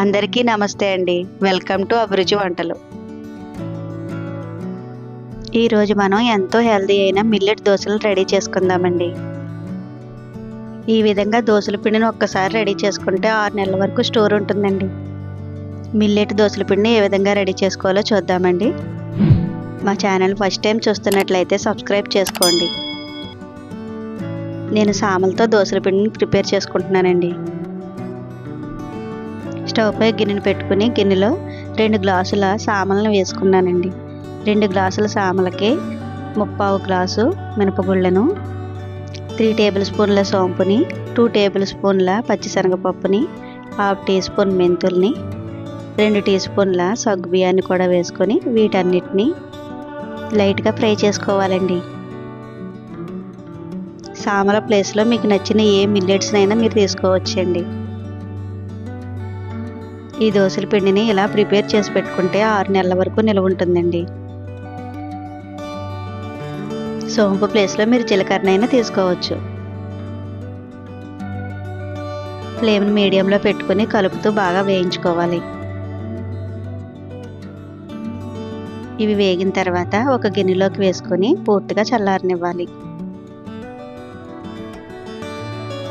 అందరికీ నమస్తే అండి. వెల్కమ్ టు అభిరుచి వంటలు. ఈరోజు మనం ఎంతో హెల్దీ అయిన మిల్లెట్ దోశలు రెడీ చేసుకుందామండి. ఈ విధంగా దోశల పిండిని ఒక్కసారి రెడీ చేసుకుంటే ఆరు నెలల వరకు స్టోర్ ఉంటుందండి. మిల్లెట్ దోశల పిండిని ఏ విధంగా రెడీ చేసుకోవాలో చూద్దామండి. మా ఛానల్ ఫస్ట్ టైం చూస్తున్నట్లయితే సబ్స్క్రైబ్ చేసుకోండి. నేను సామలతో దోశల పిండిని ప్రిపేర్ చేసుకుంటున్నానండి. స్టవ్ పై గిన్నెను పెట్టుకుని గిన్నెలో రెండు గ్లాసుల సామలను వేసుకున్నానండి. రెండు గ్లాసుల సామలకి ముప్పావు గ్లాసు మినపగుళ్ళను త్రీ టేబుల్ స్పూన్ల సోంపుని టూ టేబుల్ స్పూన్ల పచ్చిశనగపప్పుని హాఫ్ టీ స్పూన్ మెంతుల్ని రెండు టీ స్పూన్ల సగ్గు బియ్యాన్ని కూడా వేసుకొని వీటన్నిటిని లైట్గా ఫ్రై చేసుకోవాలండి. సామల ప్లేస్లో మీకు నచ్చిన ఏ మిల్లెట్స్నైనా మీరు తీసుకోవచ్చండి. ఈ దోశల పిండిని ఇలా ప్రిపేర్ చేసి పెట్టుకుంటే ఆరు నెలల వరకు నిల్వ ఉంటుందండి. సోంపు ప్లేస్లో మీరు జీలకర్రనైనా తీసుకోవచ్చు. ఫ్లేమ్ని మీడియంలో పెట్టుకుని కలుపుతూ బాగా వేయించుకోవాలి. ఇవి వేగిన తర్వాత ఒక గిన్నెలోకి వేసుకొని పూర్తిగా చల్లారనివ్వాలి.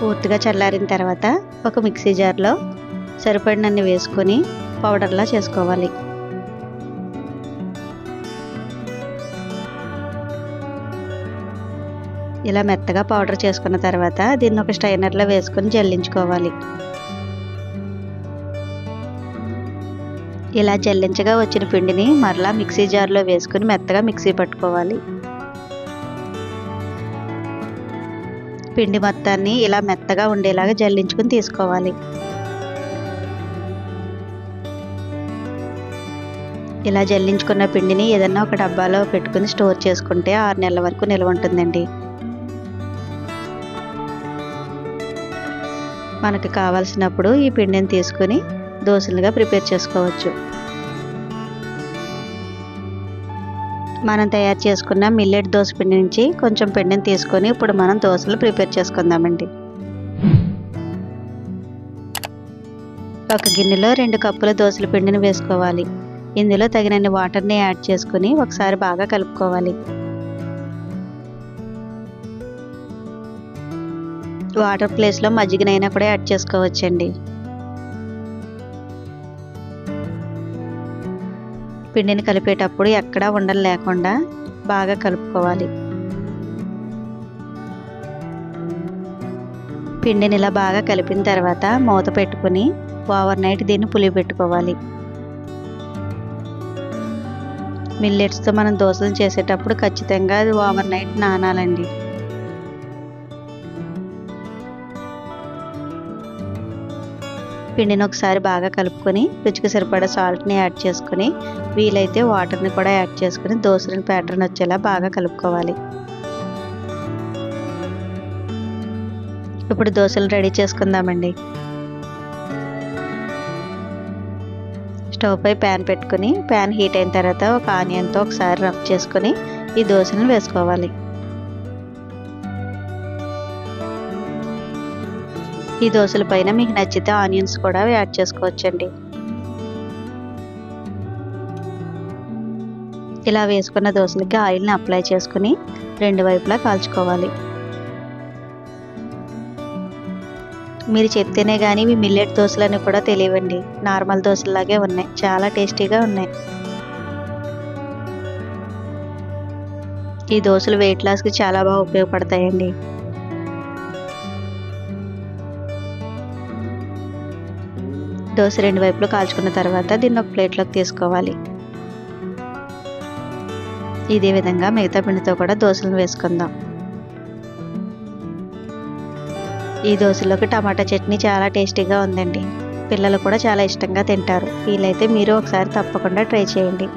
పూర్తిగా చల్లారిన తర్వాత ఒక మిక్సీ జార్లో సరిపడినన్ని వేసుకొని పౌడర్లా చేసుకోవాలి. ఇలా మెత్తగా పౌడర్ చేసుకున్న తర్వాత దీన్ని ఒక స్టైనర్లో వేసుకొని జల్లించుకోవాలి. ఇలా జల్లించగా వచ్చిన పిండిని మరలా మిక్సీ జార్లో వేసుకుని మెత్తగా మిక్సీ పట్టుకోవాలి. పిండి మొత్తాన్ని ఇలా మెత్తగా ఉండేలాగా జల్లించుకుని తీసుకోవాలి. ఇలా జల్లించుకున్న పిండిని ఏదన్నా ఒక డబ్బాలో పెట్టుకుని స్టోర్ చేసుకుంటే ఆరు నెలల వరకు నిల్వ ఉంటుందండి. మనకు కావాల్సినప్పుడు ఈ పిండిని తీసుకుని దోశలుగా ప్రిపేర్ చేసుకోవచ్చు. మనం తయారు చేసుకున్న మిల్లెట్ దోశ పిండి నుంచి కొంచెం పిండిని తీసుకొని ఇప్పుడు మనం దోశలు ప్రిపేర్ చేసుకుందామండి. ఒక గిన్నెలో రెండు కప్పుల దోశల పిండిని వేసుకోవాలి. ఇందులో తగినన్ని వాటర్ని యాడ్ చేసుకుని ఒకసారి బాగా కలుపుకోవాలి. వాటర్ ప్లేస్లో మజ్జిగనైనా కూడా యాడ్ చేసుకోవచ్చండి. పిండిని కలిపేటప్పుడు ఎక్కడా ఉండలు లేకుండా బాగా కలుపుకోవాలి. పిండిని ఇలా బాగా కలిపిన తర్వాత మూత పెట్టుకుని ఓవర్ నైట్ దీన్ని పులిపెట్టుకోవాలి. మిల్లెట్స్తో మనం దోశలు చేసేటప్పుడు ఖచ్చితంగా అది ఓవర్ నైట్ నానాలండి. పిండిని ఒకసారి బాగా కలుపుకొని రుచికి సరిపడా సాల్ట్ని యాడ్ చేసుకుని వీలైతే వాటర్ని కూడా యాడ్ చేసుకుని దోశలను ప్యాటర్న్ వచ్చేలా బాగా కలుపుకోవాలి. ఇప్పుడు దోశలు రెడీ చేసుకుందామండి. స్టవ్ పై ప్యాన్ పెట్టుకుని ప్యాన్ హీట్ అయిన తర్వాత ఒక ఆనియన్తో ఒకసారి రబ్ చేసుకుని ఈ దోశలను వేసుకోవాలి. ఈ దోశల పైన మీకు నచ్చితే ఆనియన్స్ కూడా యాడ్ చేసుకోవచ్చండి. ఇలా వేసుకున్న దోశలకి ఆయిల్ని అప్లై చేసుకుని రెండు వైపులా కాల్చుకోవాలి. మీరు చెప్తేనే కానీ ఇవి మిల్లెట్ దోశలని కూడా తెలియవండి నార్మల్ దోశలాగే ఉన్నాయి. చాలా టేస్టీగా ఉన్నాయి. ఈ దోశలు వెయిట్ లాస్కి చాలా బాగా ఉపయోగపడతాయండి. దోశ రెండు వైపులు కాల్చుకున్న తర్వాత దీన్ని ఒక ప్లేట్లోకి తీసుకోవాలి. ఇదే విధంగా మిగతా పిండితో కూడా దోశలను వేసుకుందాం. ఈ దోశలోకి టమాటా చట్నీ చాలా టేస్టీగా ఉందండి. పిల్లలు కూడా చాలా ఇష్టంగా తింటారు. వీలైతే మీరు ఒకసారి తప్పకుండా ట్రై చేయండి.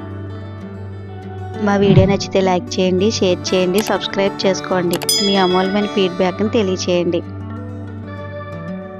మా వీడియో నచ్చితే లైక్ చేయండి షేర్ చేయండి సబ్స్క్రైబ్ చేసుకోండి. మీ అమూల్యమైన ఫీడ్బ్యాక్ని తెలియచేయండి.